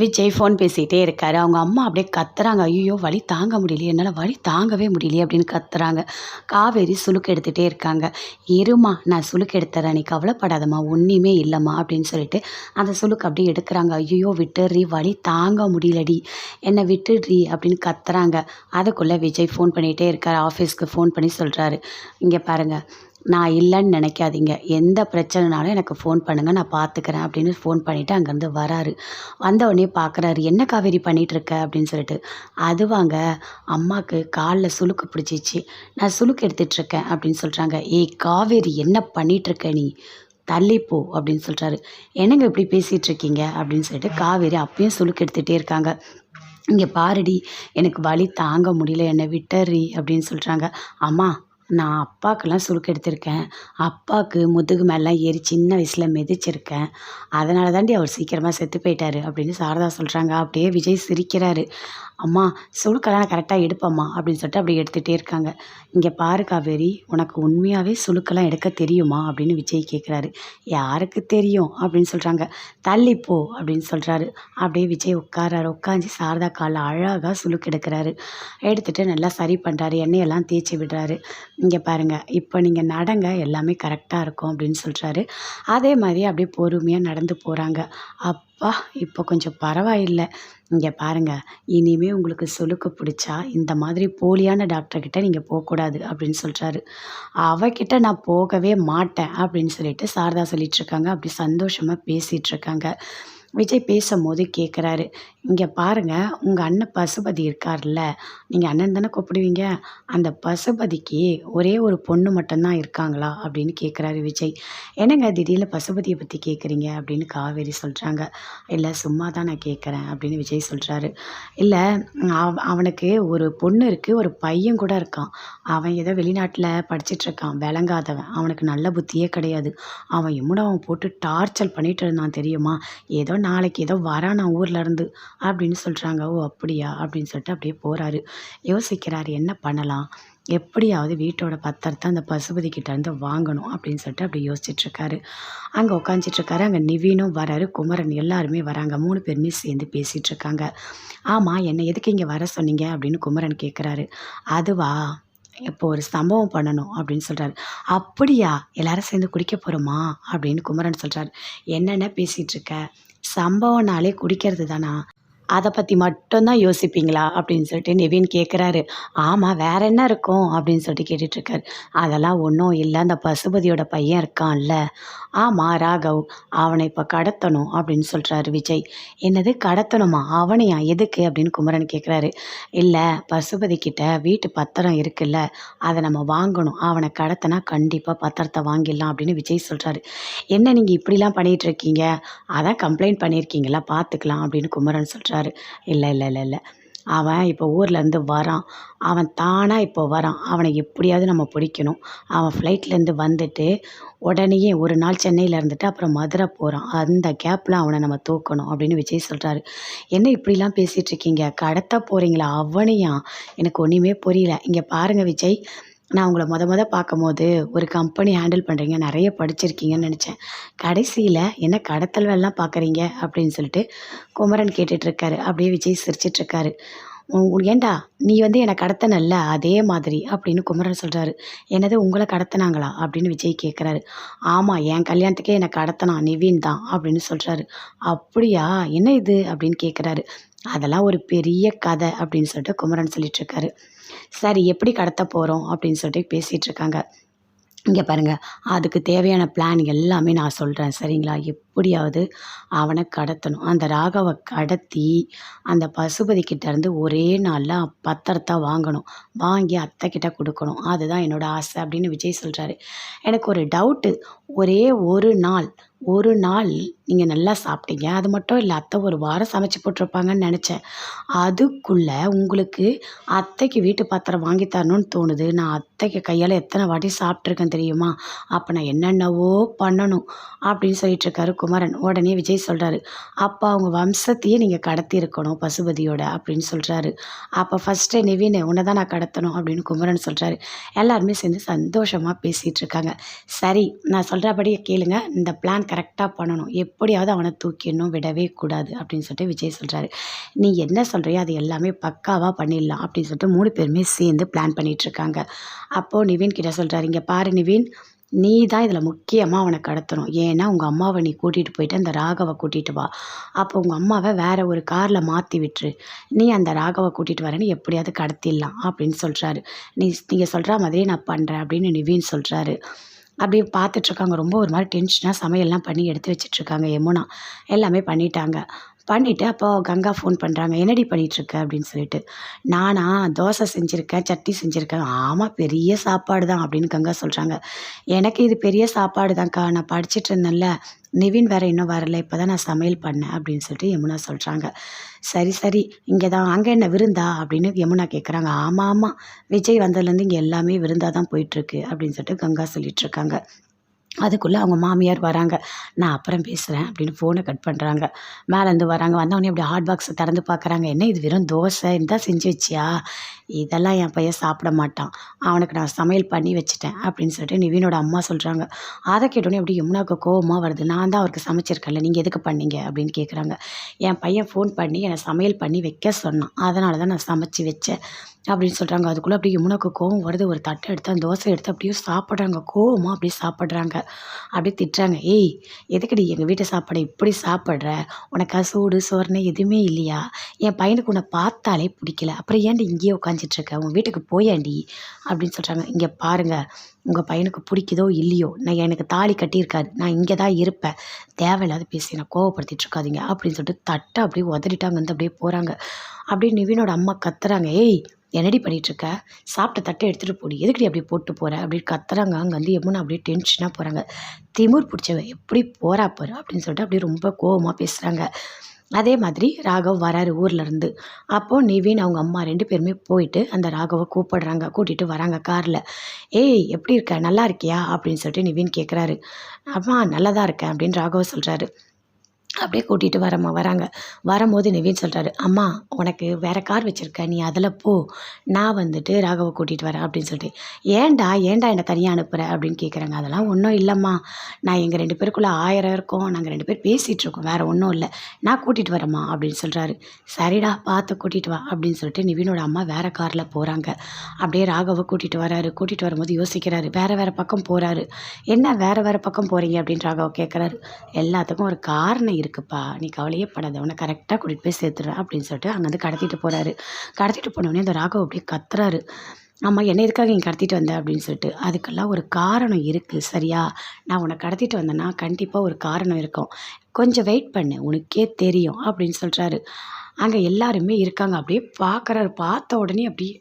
Vijay phone பேசிகிட்டே இருக்கார். அவங்க அம்மா அப்படியே கத்துறாங்க. ஐயோ வழி தாங்க முடியலையே. என்னால் வலி தாங்கவே முடியலையே அப்படின்னு கத்துறாங்க. காவேரி சுளுக்கு எடுத்துகிட்டே இருக்காங்க. இருமா நான் சுளுக்கு எடுத்துறேன். நீ கவலைப்படாதம்மா. ஒன்றுமே இல்லைம்மா அப்படின்னு சொல்லிட்டு அந்த சுளுக்கு அப்படியே எடுக்கிறாங்க. ஐயோ விட்டுடுறி. வலி தாங்க முடியலடி. என்னை விட்டுடுறி அப்படின்னு கத்துறாங்க. அதுக்குள்ளே விஜய் ஃபோன் பண்ணிகிட்டே இருக்கார். ஆஃபீஸ்க்கு ஃபோன் பண்ணி சொல்கிறாரு இங்கே பாருங்கள் நான் இல்லைன்னு நினைக்காதீங்க. எந்த பிரச்சனைனாலும் எனக்கு ஃபோன் பண்ணுங்கள் நான் பார்த்துக்கிறேன் அப்படின்னு ஃபோன் பண்ணிவிட்டு அங்கேருந்து வராரு. வந்த உடனே பார்க்குறாரு என்ன காவேரி பண்ணிகிட்ருக்க அப்படின்னு சொல்லிட்டு. அதுவாங்க அம்மாவுக்கு காலில் சுளுக்கு பிடிச்சிச்சு. நான் சுளுக்கு எடுத்துகிட்ருக்கேன் அப்படின்னு சொல்கிறாங்க ஏய் காவேரி என்ன பண்ணிகிட்ருக்க நீ? தள்ளிப்போ அப்படின்னு சொல்கிறாரு என்னங்க இப்படி பேசிகிட்டு இருக்கீங்க அப்படின்னு சொல்லிட்டு காவேரி அப்பயும் சுளுக்கு எடுத்துகிட்டே இருக்காங்க. இங்கே பாருடி எனக்கு வலி தாங்க முடியல என்னை விட்டுறி அப்படின்னு சொல்கிறாங்க அம்மா நான் அப்பாக்கெல்லாம் சுருக்கு எடுத்திருக்கேன். அப்பாவுக்கு முதுகு மேலாம் ஏறி சின்ன வயசில் மிதிச்சிருக்கேன். அதனால தாண்டி அவர் சீக்கிரமாக செத்து போயிட்டாரு அப்படின்னு சாரதா சொல்கிறாங்க அப்படியே விஜய் சிரிக்கிறாரு. அம்மா சுழுக்கெல்லாம் கரெக்டாக எடுப்பம்மா அப்படின்னு சொல்லிட்டு அப்படி எடுத்துகிட்டே இருக்காங்க. இங்கே பாரு காவேரி உனக்கு உண்மையாகவே சுழுக்கெல்லாம் எடுக்க தெரியுமா அப்படின்னு விஜய் கேட்குறாரு யாருக்கு தெரியும் அப்படின்னு சொல்கிறாங்க தள்ளிப்போ அப்படின்னு சொல்கிறாரு அப்படியே விஜய் உட்காராரு உட்காந்து சாரதா காலில் அழகாக சுழுக்கு எடுக்கிறாரு. எடுத்துகிட்டு நல்லா சரி பண்ணுறாரு எண்ணெயெல்லாம் தேய்ச்சி விடுறாரு. இங்கே பாருங்கள் இப்போ நீங்கள் நடங்க எல்லாமே கரெக்டாக இருக்கும் அப்படின்னு சொல்கிறாரு அதே மாதிரி அப்படியே பொறுமையாக நடந்து போகிறாங்க அப்பா இப்போ கொஞ்சம் பரவாயில்லை. இங்கே பாருங்கள் இனிமேல் உங்களுக்கு சுளுக்கு பிடிச்சா இந்த மாதிரி போலியான டாக்டர்கிட்ட நீங்கள் போகக்கூடாது அப்படின்னு சொல்கிறாரு அவகிட்ட நான் போகவே மாட்டேன் அப்படின்னு சொல்லிட்டு சாரதா சொல்லிகிட்ருக்காங்க அப்படி சந்தோஷமாக பேசிகிட்ருக்காங்க விஜய் பேசும்போது கேட்குறாரு இங்கே பாருங்கள் உங்கள் அண்ணன் பசுபதி இருக்கார்ல நீங்கள் அண்ணன் தானே கூப்பிடுவீங்க? அந்த பசுபதிக்கு ஒரே ஒரு பொண்ணு மட்டும்தான் இருக்காங்களா? அப்படின்னு கேட்குறாரு விஜய். என்னங்க திடீர்னு பசுபதியை பற்றி கேட்குறீங்க அப்படின்னு காவேரி சொல்கிறாங்க இல்லை சும்மா தான் நான் கேட்குறேன் அப்படின்னு விஜய் சொல்கிறாரு இல்லை அவ அவனுக்கு ஒரு பொண்ணு இருக்குது ஒரு பையன் கூட இருக்கான். அவன் ஏதோ வெளிநாட்டில் படிச்சிட்ருக்கான் விளங்காதவன். அவனுக்கு நல்ல புத்தியே கிடையாது. அவன் எம்முட அவன் போட்டு டார்ச்சர் பண்ணிகிட்டு இருந்தான் தெரியுமா? ஏதோ நாளைக்கு ஏதோ வரான் நான் ஊரில் இருந்து அப்படின்னு சொல்கிறாங்க ஓ அப்படியா? அப்படின்னு சொல்லிட்டு அப்படியே போகிறாரு யோசிக்கிறாரு என்ன பண்ணலாம்? எப்படியாவது வீட்டோட பத்திரத்தை அந்த பசுபதி கிட்டேருந்து வாங்கணும் அப்படின்னு சொல்லிட்டு அப்படி யோசிச்சுட்ருக்காரு அங்கே உட்காந்துட்ருக்காரு அங்கே நிவீனும் வராரு குமரன் எல்லாருமே வராங்க. மூணு பேருமே சேர்ந்து பேசிகிட்ருக்காங்க ஆமாம் என்னை எதுக்கு இங்கே வர சொன்னீங்க? அப்படின்னு குமரன் கேட்குறாரு அதுவா? இப்போ ஒரு சம்பவம் பண்ணணும் அப்படின்னு சொல்கிறாரு அப்படியா? எல்லாரும் சேர்ந்து குடிக்க போகிறோமா அப்படின்னு குமரன் சொல்கிறாரு என்னென்ன பேசிகிட்ருக்க சம்பவம்னாலே குடிக்கிறது தானா அதை பற்றி மட்டும்தான் யோசிப்பீங்களா? அப்படின்னு சொல்லிட்டு நிவின் கேட்குறாரு ஆமாம் வேற என்ன இருக்கும்? அப்படின்னு சொல்லிட்டு கேட்டுட்ருக்காரு. அதெல்லாம் ஒன்றும் இல்லை. அந்த பசுபதியோட பையன் இருக்கான்ல. ஆமாம் ராகவ் அவனை இப்போ கடத்தணும் அப்படின்னு சொல்கிறாரு விஜய். என்னது கடத்தணுமா? அவனையா? எதுக்கு? அப்படின்னு குமரன் கேட்குறாரு இல்லை பசுபதி கிட்ட வீட்டு பத்திரம் இருக்குல்ல. அதை நம்ம வாங்கணும். அவனை கடத்தினா கண்டிப்பாக பத்திரத்தை வாங்கிடலாம் அப்படின்னு விஜய் சொல்கிறாரு என்ன நீங்கள் இப்படிலாம் பண்ணிகிட்டு இருக்கீங்க அதான் கம்ப்ளைண்ட் பண்ணியிருக்கீங்களா பார்த்துக்கலாம் அப்படின்னு குமரன் சொல்கிறார் இல்லை இல்லை இல்லை இல்லை. அவன் இப்போ ஊர்லேருந்து வரான். அவன் தானாக இப்போ வரான். அவனை எப்படியாவது நம்ம பிடிக்கணும். அவன் ஃப்ளைட்லேருந்து வந்துட்டு உடனேயே ஒரு நாள் சென்னையில் இருந்துட்டு அப்புறம் மதுரை போகிறான் அந்த கேப்பில் அவனை நம்ம தூக்கணும் அப்படின்னு விஜய் சொல்கிறாரு என்ன இப்படிலாம் பேசிகிட்ருக்கீங்க கடத்த போகிறீங்களா அவனையா? எனக்கு ஒன்றுமே புரியல. இங்கே பாருங்கள் விஜய். நான் உங்களை மொத முத பார்க்கும்போது ஒரு கம்பெனி ஹேண்டில் பண்ணுறீங்க நிறைய படிச்சிருக்கீங்கன்னு நினச்சேன். கடைசியில் என்ன கடத்தல் வேலைலாம் பார்க்குறீங்க அப்படின்னு சொல்லிட்டு குமரன் கேட்டுட்ருக்காரு. அப்படியே விஜய் சிரிச்சிட்ருக்காரு. ஏண்டா நீ வந்து என்னை கடத்தினல்ல அதே மாதிரி அப்படின்னு குமரன் சொல்கிறாரு என்னது உங்களை கடத்தினாங்களா அப்படின்னு விஜய் கேட்குறாரு ஆமாம் என் கல்யாணத்துக்கே என்னை கடத்தினான் நிவின் தான் அப்படின்னு சொல்கிறாரு அப்படியா என்ன இது அப்படின்னு கேட்குறாரு அதெல்லாம் ஒரு பெரிய கதை அப்படின்னு சொல்லிட்டு குமரன் சொல்லிகிட்ருக்காரு சரி எப்படி கடத்த போகிறோம் அப்படின்னு சொல்லிட்டு பேசிகிட்டு இருக்காங்க இங்கே பாருங்கள் அதுக்கு தேவையான பிளான் எல்லாமே நான் சொல்கிறேன் சரிங்களா? எப் எப்படியாவது அவனை கடத்தணும். அந்த ராகவை கடத்தி அந்த பசுபதி இருந்து ஒரே நாளில் பத்திரத்தை வாங்கணும். வாங்கி அத்தை கிட்ட கொடுக்கணும். அதுதான் என்னோடய ஆசை அப்படின்னு விஜய் சொல்கிறாரு எனக்கு ஒரு டவுட்டு ஒரே ஒரு நாள். ஒரு நாள் நீங்கள் நல்லா சாப்பிட்டீங்க. அது மட்டும் இல்லை அத்தை ஒரு வாரம் சமைச்சு போட்டிருப்பாங்கன்னு நினச்சேன். அதுக்குள்ளே உங்களுக்கு அத்தைக்கு வீட்டு பாத்திரம் வாங்கி தரணும்னு தோணுது. நான் அத்தைக்கு கையால் எத்தனை வாட்டி சாப்பிட்ருக்கேன் தெரியுமா? அப்போ நான் என்னென்னவோ பண்ணணும் அப்படின்னு சொல்லிட்டு இருக்காரு குமரன் உடனே விஜய் சொல்கிறாரு அப்போ அவங்க வம்சத்தையே நீங்கள் கடத்தியிருக்கணும் பசுபதியோட அப்படின்னு சொல்கிறாரு அப்போ ஃபஸ்ட்டு நிவின் உன்னை தான் நான் கடத்தணும் அப்படின்னு குமரன் சொல்கிறாரு எல்லாருமே சேர்ந்து சந்தோஷமாக பேசிகிட்டு இருக்காங்க. சரி நான் சொல்கிறபடியே கேளுங்க இந்த பிளான் கரெக்டாக பண்ணணும். எப்படியாவது அவனை தூக்கிடணும் விடவே கூடாது அப்படின்னு சொல்லிட்டு விஜய் சொல்கிறாரு நீ என்ன சொல்கிறியோ அது எல்லாமே பக்காவாக பண்ணிடலாம் அப்படின்னு சொல்லிட்டு மூணு பேருமே சேர்ந்து பிளான் பண்ணிகிட்ருக்காங்க அப்போது நிவின் கிட்ட சொல்கிறாரு இங்கே பாரு நிவின் நீ தான் இதில் முக்கியமாக அவனை கடத்தணும். ஏன்னா உங்கள் அம்மாவை நீ கூட்டிகிட்டு போயிட்டு அந்த ராகவை கூட்டிகிட்டு வா. அப்போ உங்கள் அம்மாவை வேறு ஒரு காரில் மாற்றி விட்டுரு. நீ அந்த ராகவை கூட்டிகிட்டு வரேன்னு எப்படியாவது கடத்திடலாம் அப்படின்னு சொல்கிறாரு நீ நீங்கள் சொல்கிற மாதிரியே நான் பண்ணுறேன் அப்படின்னு நிவின் சொல்கிறாரு அப்படியே பார்த்துட்ருக்காங்க ரொம்ப ஒரு மாதிரி டென்ஷனாக சமையல்லாம் பண்ணி எடுத்து வச்சிட்ருக்காங்க யமுனா. எல்லாமே பண்ணிட்டாங்க. பண்ணிவிட்டு அப்போது கங்கா ஃபோன் பண்ணுறாங்க என்னடி பண்ணிகிட்ருக்க அப்படின்னு சொல்லிட்டு நானா தோசை செஞ்சுருக்கேன் சட்னி செஞ்சுருக்கேன். ஆமாம் பெரிய சாப்பாடு தான் அப்படின்னு கங்கா சொல்கிறாங்க எனக்கு இது பெரிய சாப்பாடு தான்க்கா நான் படிச்சுட்டு இருந்தேன்ல நிவின் வேறு இன்னும் வரல. இப்போ தான் நான் சமையல் பண்ணேன் அப்படின்னு சொல்லிட்டு யமுனா சொல்கிறாங்க சரி சரி. இங்கே தான் அங்கே என்ன விருந்தா? அப்படின்னு யமுனா கேட்குறாங்க ஆமாம் ஆமாம் விஜய் வந்ததுலேருந்து இங்கே எல்லாமே விருந்தாக தான் போயிட்டுருக்கு அப்படின்னு சொல்லிட்டு கங்கா சொல்லிகிட்ருக்காங்க அதுக்குள்ளே அவங்க மாமியார் வராங்க. நான் அப்புறம் பேசுகிறேன் அப்படின்னு ஃபோனை கட் பண்ணுறாங்க மேலேருந்து வராங்க. வந்தவொடனே அப்படி ஹாட் பாக்ஸை திறந்து பார்க்குறாங்க என்ன இது வெறும் தோசை? இருந்தால் செஞ்சு வச்சியா? இதெல்லாம் என் பையன் சாப்பிட மாட்டான். அவனுக்கு நான் சமையல் பண்ணி வச்சுட்டேன் அப்படின்னு சொல்லிட்டு நிவீனோட அம்மா சொல்கிறாங்க அதை கேட்டோன்னே அப்படி யமுனாவுக்கு கோபமாக வருது. நான் தான் அவருக்கு சமைச்சிருக்கேன்ல. நீங்கள் எதுக்கு பண்ணீங்க? அப்படின்னு கேட்குறாங்க என் பையன் ஃபோன் பண்ணி என்னை சமையல் பண்ணி வைக்க சொன்னான். அதனால தான் நான் சமைச்சு வச்சேன் அப்படின்னு சொல்கிறாங்க அதுக்குள்ளே அப்படியே யமுனாவுக்கு கோவம் வருது. ஒரு தட்டை எடுத்து அந்த தோசை எடுத்து அப்படியே சாப்பிட்றாங்க. கோவமாக அப்படியே சாப்பிட்றாங்க. அப்படியே திட்டுறாங்க. ஏய் எதுக்குடி எங்கள் வீட்டு சாப்பாடு இப்படி சாப்பிட்ற? உனக்கா சூடு சோறுன்னு எதுவுமே இல்லையா? என் பையனுக்கு உன்னை பார்த்தாலே பிடிக்கல. அப்புறம் ஏன்டி இங்கேயே உட்காந்துட்ருக்க உன் வீட்டுக்கு போயாண்டி? அப்படின்னு சொல்கிறாங்க இங்கே பாருங்கள் உங்கள் பையனுக்கு பிடிக்குதோ இல்லையோ? நான் எனக்கு தாலி கட்டியிருக்காரு. நான் இங்கே தான் இருப்பேன். தேவையில்லாத பேசி நான் கோவப்படுத்திட்டு இருக்காதிங்க அப்படின்னு சொல்லிட்டு தட்டை அப்படியே உதறிட்டாங்க. வந்து அப்படியே போகிறாங்க அப்படியே நிவினோட அம்மா கத்துறாங்க. ஏய் என்னடி பண்ணிகிட்ருக்க சாப்பிட்ட தட்டை எடுத்துகிட்டு போடி. எதுக்கடி அப்படி போட்டு போகிற அப்படி கத்துறாங்க. அங்கே வந்து யமுனா அப்படியே டென்ஷனாக போகிறாங்க திமிர் பிடிச்சவ எப்படி போகிறா பாரு அப்படின்னு சொல்லிட்டு அப்படியே ரொம்ப கோவமாக பேசுகிறாங்க அதே மாதிரி ராகவ் வராரு ஊர்லேருந்து அப்போது நிவின் அவங்க அம்மா ரெண்டு பேருமே போயிட்டு அந்த ராகவை கூப்பிடுறாங்க. கூட்டிகிட்டு வராங்க காரில். ஏய் எப்படி இருக்க? நல்லா இருக்கியா? அப்படின்னு சொல்லிட்டு நிவின் கேட்குறாரு அம்மா நல்லா தான் இருக்கேன் அப்படின்னு ராகவ் சொல்கிறாரு அப்படியே கூட்டிகிட்டு வரம்மா வராங்க. வரும்போது நிவின் சொல்கிறாரு அம்மா உனக்கு வேறு கார் வச்சுருக்க நீ அதில் போ. நான் வந்துட்டு ராகவை கூட்டிகிட்டு வரேன் அப்படின்னு சொல்லிட்டு. ஏன்டா ஏன்டா என்னை தனியாக அனுப்புகிற அப்படின்னு கேட்குறாங்க அதெல்லாம் ஒன்றும் இல்லைம்மா. நான் எங்கள் ரெண்டு பேருக்குள்ளே ஆயிரம் இருக்கோம். நாங்கள் ரெண்டு பேர் பேசிகிட்டு இருக்கோம். வேறு ஒன்றும் இல்லை. நான் கூட்டிகிட்டு வரேம்மா அப்படின்னு சொல்கிறாரு சரிடா பார்த்து கூட்டிகிட்டு வா அப்படின்னு சொல்லிட்டு நிவினோட அம்மா வேறு காரில் போகிறாங்க அப்படியே ராகவை கூட்டிகிட்டு வராரு. கூட்டிகிட்டு வரும்போது யோசிக்கிறாரு வேறு வேறு பக்கம் போகிறாரு என்ன வேறு வேறு பக்கம் போகிறீங்க அப்படின்னு ராகவ கேட்குறாரு எல்லாத்துக்கும் ஒரு காரணம் இருக்குது இருக்குப்பா. நீ கவலையே படாத உன்னை கரெக்டாக கூட்டிகிட்டு போய் சேர்த்துடுறேன் அப்படின்னு சொல்லிட்டு அங்கேருந்து கடத்திட்டு போகிறாரு கடத்திட்டு போனோடனே அந்த ராகவ் அப்படியே கத்துறாரு. ஆமாம் என்ன எதுக்காக இங்கே கடத்திட்டு வந்த? அப்படின்னு சொல்லிட்டு அதுக்கெல்லாம் ஒரு காரணம் இருக்குது சரியா? நான் உன்னை கடத்திட்டு வந்தேன்னா கண்டிப்பாக ஒரு காரணம் இருக்கும். கொஞ்சம் வெயிட் பண்ணு உனக்கே தெரியும் அப்படின்னு சொல்கிறாரு அங்கே எல்லாருமே இருக்காங்க. அப்படியே பார்க்குறாரு பார்த்த உடனே அப்படியே